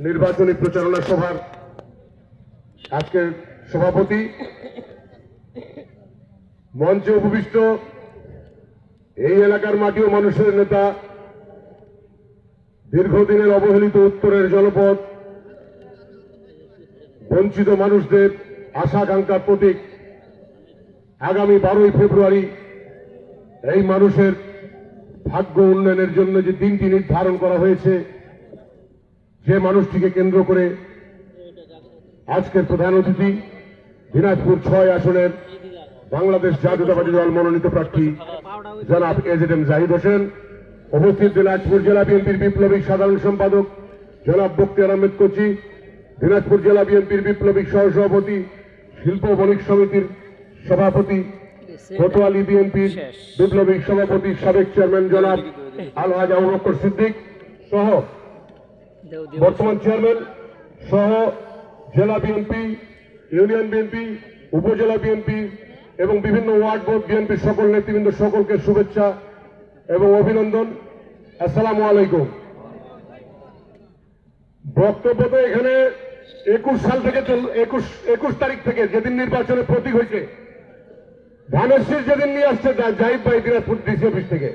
নির্বাচনী প্রচারণা সভার আজকের সভাপতি মঞ্চে উপবিষ্ট এই এলাকার মাটি ও মানুষের নেতা, দীর্ঘদিনের অবহেলিত উত্তরের জনপদ, বঞ্চিত মানুষদের আশা আকাঙ্ক্ষার প্রতীক আগামী বারোই ফেব্রুয়ারি এই মানুষের ভাগ্য উন্নয়নের জন্য যে দিনটি নির্ধারণ করা হয়েছে যে মানুষটিকে কেন্দ্র করে আজকের প্রধান অতিথি দিনাজপুর ছয় আসনের বাংলাদেশ জাতীয়তাবাদী দল মনোনীত প্রার্থী জনাব এজেড এম জাহিদ হোসেন। উপস্থিত দিনাজপুর জেলা বিএনপির বিপ্লবী সাধারণ সম্পাদক জনাব বক্তিয়ার আহমেদ কোচি দিনাজপুর জেলা বিএনপির বিপ্লবী সহসভাপতি শিল্প বণিক সমিতির সভাপতি কোতোয়ালি বিএনপির বিপ্লবী সভাপতি সাবেক চেয়ারম্যান জনাব আলহাজ আবু সিদ্দিক সহ বর্তমান চেয়ারম্যান সহ জেলা বিএনপি, ইউনিয়ন বিএনপি, উপজেলা বিএনপি এবং বিভিন্ন ওয়ার্ড বোর্ড বিএনপির সকল নেতৃবৃন্দ সকলকে শুভেচ্ছা এবং অভিনন্দন। আসসালামু আলাইকুম। বক্তব্য তো এখানে একুশ সাল থেকে চল- একুশ একুশ তারিখ থেকে যেদিন নির্বাচনের প্রতীক হয়েছে শীষ যেদিন নিয়ে আসছে জাহিদ ভাই দিনাজপুর ডিসি অফিস থেকে,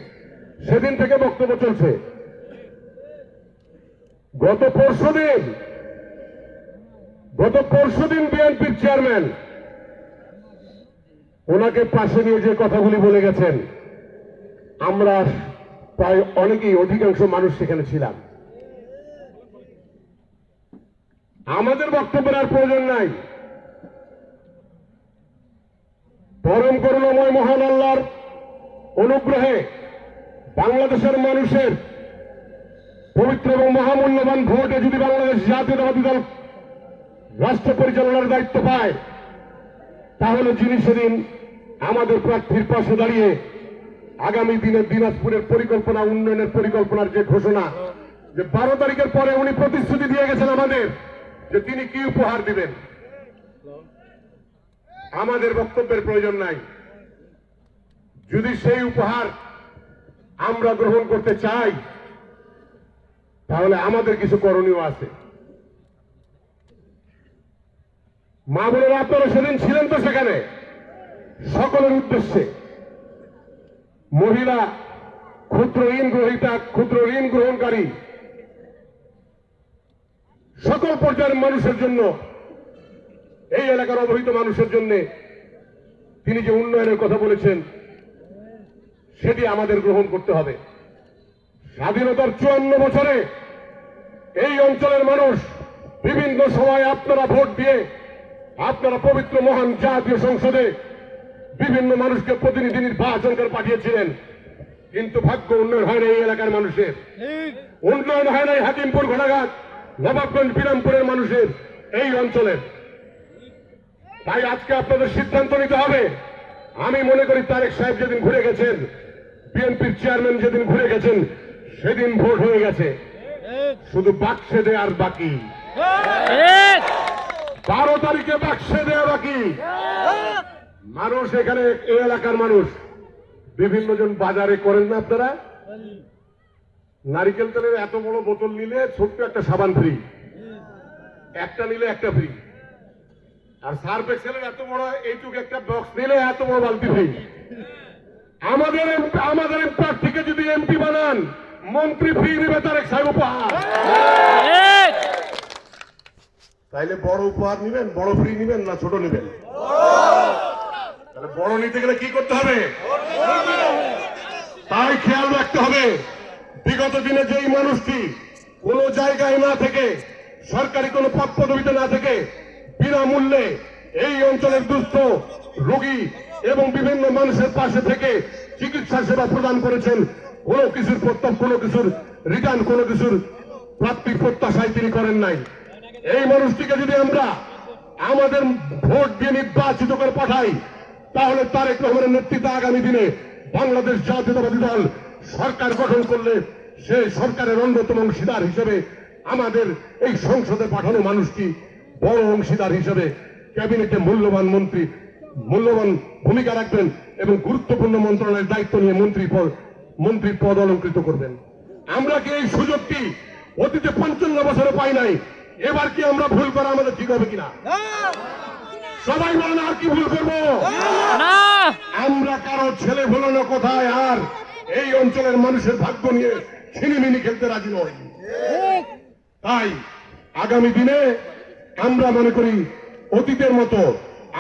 সেদিন থেকে বক্তব্য চলছে। গত পরশু দিন গত পরশু দিন বিএনপির চেয়ারম্যান, ওনাকে পাশে নিয়ে যে কথাগুলি বলে গেছেন, আমরা প্রায় অনেকেই অধিকাংশ মানুষ সেখানে ছিলাম। আমাদের বক্তব্যের আর প্রয়োজন নাই। পরম করুণাময় মহান আল্লাহর অনুগ্রহে বাংলাদেশের মানুষের পবিত্র এবং মহামূল্যবান ভোটে যদি বাংলাদেশ জাতীয়তাবাদী দল রাষ্ট্র পরিচালনার দায়িত্ব পায়, তাহলে যিনি সেদিন আমাদের প্রার্থীর পাশে দাঁড়িয়ে আগামী দিনে দিনাজপুরের পরিকল্পনা, উন্নয়নের পরিকল্পনার যে ঘোষণা, যে বারো তারিখের পরে উনি প্রতিশ্রুতি দিয়ে গেছেন আমাদের, যে তিনি কি উপহার দিবেন? আমাদের বক্তব্যের প্রয়োজন নাই। যদি সেই উপহার আমরা গ্রহণ করতে চাই তাহলে আমাদের কিছু করণীয় আছে। মা বোনেরা আপনারা সেদিন ছিলেন তো সেখানে। সকলের উদ্দেশ্যে। মহিলা ক্ষুদ্র ঋণ গ্রহীতা, ক্ষুদ্র ঋণ গ্রহণকারী। সকল পর্যায়ের মানুষের জন্য, এই এলাকার অবহিত মানুষের জন্য তিনি যে উন্নয়নের কথা বলেছেন, সেটি আমাদের গ্রহণ করতে হবে। স্বাধীনতার চুয়ান্ন বছরে এই অঞ্চলের মানুষ বিভিন্ন সময় আপনারা ভোট দিয়ে আপনারা পবিত্র মহান জাতীয় সংসদে বিভিন্ন মানুষকে প্রতিনিধি নির্বাচন করে পাঠিয়েছিলেন। কিন্তু ভাগ্য উন্নয়ন হয় না এই এলাকার মানুষের। উন্নয়ন হয় নাই হাকিমপুর ঘোড়াঘাট নবাবগঞ্জ, বিরামপুরের মানুষের এই অঞ্চলের তাই আজকে আপনাদের সিদ্ধান্ত নিতে হবে। আমি মনে করি তারেক সাহেব যেদিন ঘুরে গেছেন, বিএনপির চেয়ারম্যান যেদিন ঘুরে গেছেন সেদিন ভোট হয়ে গেছে। শুধু বাক্সে দেওয়ার বাকি। বারো তারিখে বাক্সে দেওয়া বাকি। মানুষ এখানে এই এলাকার মানুষ। বিভিন্ন জন বাজারে করেন না আপনারা? নারিকেল তেলের এত বড় বোতল নিলে ছোট্ট একটা সাবান ফ্রি। একটা নিলে একটা ফ্রি। আর সার্ফ এক্সেলের এত বড় এইটুকু একটা বক্স নিলে এত বড় বালতি ফ্রি। আমাদের আমাদের প্রার্থীকে যদি এমপি বানান মন্ত্রী ফ্রি নেবে তার এক সাহেব উপহার। তাইলে বড় উপহার নিবেন বড় ফ্রি নিবেন না ছোট নিবেন? তাহলে বড় নিতে গেলে কি করতে হবে? তাই খেয়াল রাখতে হবে বিগত দিনে যেই মানুষটি কোন জায়গায় না থেকে সরকারি কোনো পদ পদবিতে না থেকে বিনামূল্যে এই অঞ্চলের দুস্থ রোগী এবং বিভিন্ন মানুষের পাশে থেকে চিকিৎসা সেবা প্রদান করেছেন কোনো কিছুর প্রত্যক্ষ, কোনো কিছুর রিটার্ন কোনো কিছুর প্রাপ্তির প্রত্যাশায় তিনি করেন নাই। এই মানুষটিকে যদি আমরা আমাদের ভোট দিয়ে নির্বাচিত করে পাঠাই, তাহলে তারেক রহমানের নেতৃত্বে আগামী দিনে বাংলাদেশ জাতীয়তাবাদী দল সরকার গঠন করলে সে সরকারের অন্যতম অংশীদার হিসেবে আমাদের এই সংসদে পাঠানো মানুষটি বড় অংশীদার হিসেবে ক্যাবিনেটে মূল্যবান মন্ত্রী, মূল্যবান ভূমিকা রাখবেন এবং গুরুত্বপূর্ণ মন্ত্রণালয়ের দায়িত্ব নিয়ে মন্ত্রী পদ মন্ত্রীর পদ অলঙ্কৃত করবেন। আমরা কি এই সুযোগটি অতীতে পঞ্চান্ন বছরে পাই নাই? এবার কি আমরা ভুল করা আমাদের ঠিক হবে কিনা? সবাই বলেন আর কি ভুল করব? আমরা কারও ছেলে ভুলানো কোথায় আর এই অঞ্চলের মানুষের ভাগ্য নিয়ে ছিনিমিনি খেলতে রাজি নয় তাই আগামী দিনে আমরা মনে করি অতীতের মতো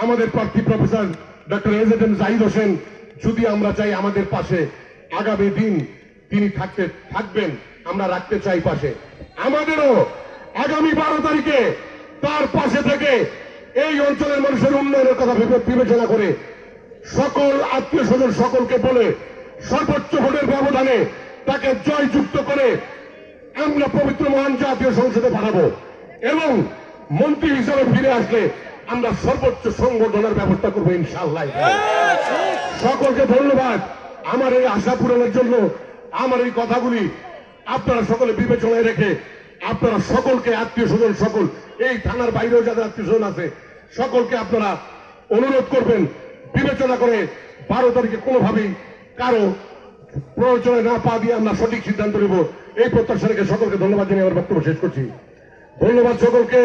আমাদের প্রার্থী professor doctor AZ M Zahid Hossain যদি আমরা চাই আমাদের পাশে আগামী দিন তিনি থাকতে থাকবেন আমরা রাখতে চাই পাশে। আমাদেরও আগামী বারো তারিখে তার পাশে থেকে এই অঞ্চলের মানুষের উন্নয়নের কথা বিবেচনা করে সকল আত্মীয় স্বজন সকলকে বলে সর্বোচ্চ ভোটের ব্যবধানে তাকে জয়যুক্ত করে আমরা পবিত্র মহান জাতীয় সংসদে পাঠাবো এবং মন্ত্রী হিসাবে ফিরে আসলে আমরা সর্বোচ্চ সংগঠনের ব্যবস্থা করব ইনশাল্লাহ সকলকে ধন্যবাদ। আমার এই আশা পূরণের জন্য আমার এই কথাগুলি আপনারা সকলে বিবেচনায় রেখে, আপনারা সকলকে আত্মীয় স্বজন সকল, এই থানার বাইরেও যাদের আত্মীয় স্বজন আছে, সকলকে আপনারা অনুরোধ করবেন, বিবেচনা করে বারো তারিখে কোনোভাবেই কারও প্রয়োজনে না পা দিয়ে আমরা সঠিক সিদ্ধান্ত নেব। এই প্রত্যাশা রেখে সকলকে ধন্যবাদ জানিয়ে আমার বক্তব্য শেষ করছি। ধন্যবাদ সকলকে।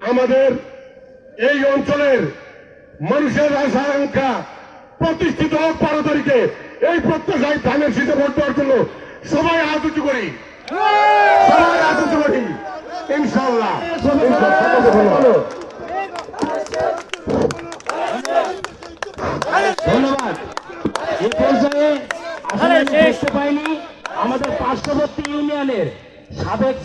আমাদের এই অঞ্চলের মানুষের আশা আকাঙ্ক্ষা প্রতিষ্ঠিত হোক বারো তারিখে এই প্রত্যাশায় ধানের শীতে ভোট দেওয়ার জন্য সবাই হাত উঁচু করি সবাই হাত উঁচু করি ইনশাল্লাহ। ধন্যবাদ। এই পর্যায়ে আসলে। দেখতে পাইনি আমাদের পার্শ্ববর্তী ইউনিয়নের সাবেক